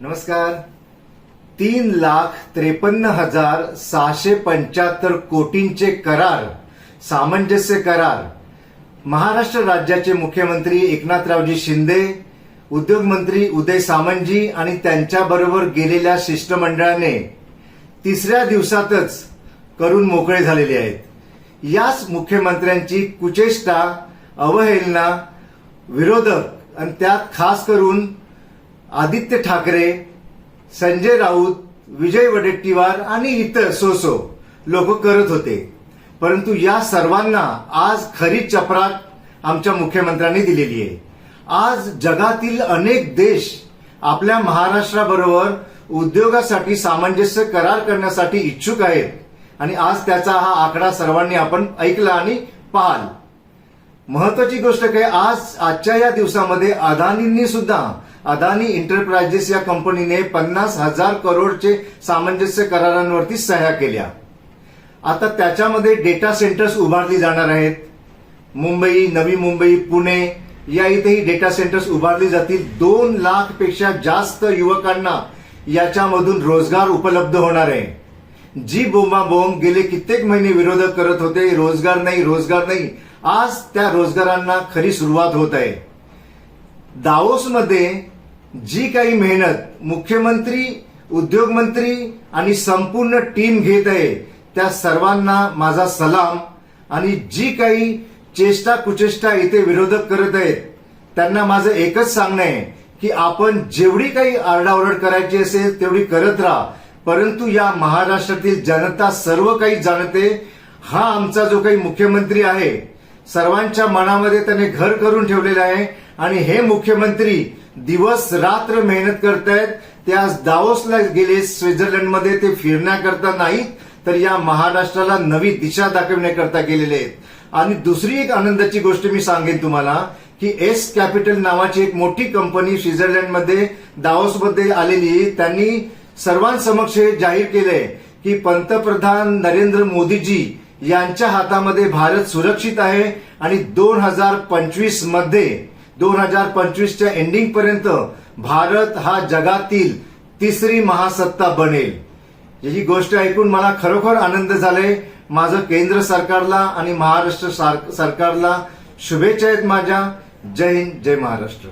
नमस्कार. तीन लाख त्रेपन्न हजार सहाशे पंच्याहत्तर कोटींचे करार सामंजस्य करार. महाराष्ट्र राज्याचे मुख्यमंत्री एकनाथरावजी शिंदे उद्योगमंत्री उदय सामंतजी आणि त्यांच्याबरोबर गेलेल्या शिष्टमंडळाने तिसऱ्या दिवसातच करून मोकळे झालेले आहेत. याच मुख्यमंत्र्यांची कुचेष्टा अवहेलना विरोधक आणि त्यात खास करून आदित्य ठाकरे संजय राऊत विजय वडेट्टीवार आणि इतर सोसो लोक करत होते. परंतु या सर्वांना आज खरी चपराक आमच्या मुख्यमंत्र्यांनी दिलेली आहे. आज जगातील अनेक देश आपल्या महाराष्ट्राबरोबर उद्योगासाठी सामंजस्य करार करण्यासाठी इच्छुक आहेत. आणि आज त्याचा हा आकडा सर्वांनी आपण ऐकला आणि पाहाल. महत्वाची गोष्ट काय आज आजच्या या दिवसामध्ये अदानींनी सुद्धा अदानी एंटरप्राइजेस या कंपनीने पन्नास हजार करोडचे सामंजस्य करारांवरती सह्या केल्या. आता त्याच्यामध्ये डेटा सेंटर्स उभारली जाणार आहेत. मुंबई नवी मुंबई पुणे या इथेही डेटा सेंटर्स उभारली जातील. दोन लाखपेक्षा जास्त युवकांना याच्यामधून रोजगार उपलब्ध होणार आहे. जी बोंबाबोंब गेले कित्येक महिने विरोधक करत होते रोजगार नाही रोजगार नाही. आज त्या रोजगारांना खरी सुरुवात होत आहे. दाओसमध्ये जी काही मेहनत मुख्यमंत्री उद्योगमंत्री आणि संपूर्ण टीम घेत आहे त्या सर्वांना माझा सलाम. आणि जी काही चेष्टा कुचेष्टा इथे विरोधक करत आहेत त्यांना माझं एकच सांगणं आहे की आपण जेवढी काही आरडाओरड करायची असेल तेवढी करत राहा. परंतु या महाराष्ट्रातील जनता सर्व काही जाणते हा आमचा जो काही मुख्यमंत्री आहे सर्वांच्या मनामध्ये त्याने घर करून ठेवलेलं आहे आणि हे मुख्यमंत्री दिवस रात्र मेहनत करतायत. ते आज दाओसला गेले स्वित्झर्लंडमध्ये ते फिरण्याकरता नाहीत तर या महाराष्ट्राला नवी दिशा दाखवण्याकरता गेलेले आहेत. आणि दुसरी एक आनंदाची गोष्ट मी सांगेन तुम्हाला की एस कॅपिटल नावाची एक मोठी कंपनी स्वित्झर्लंडमध्ये दाओसमध्ये आलेली त्यांनी सर्वांसमक्ष हे जाहीर केलंय की पंतप्रधान नरेंद्र मोदीजी यांच्या हातामध्ये भारत सुरक्षित आहे आणि दोन हजार पंचवीसमध्ये दोन हजार पंचवीसच्या एंडिंग पर्यंत भारत हा जगातील तिसरी महासत्ता बनेल. याची गोष्ट ऐकून मला खरोखर आनंद झालाय. माझं केंद्र सरकारला आणि महाराष्ट्र सार- सरकारला शुभेच्छा आहेत माझ्या. जय हिंद जय महाराष्ट्र.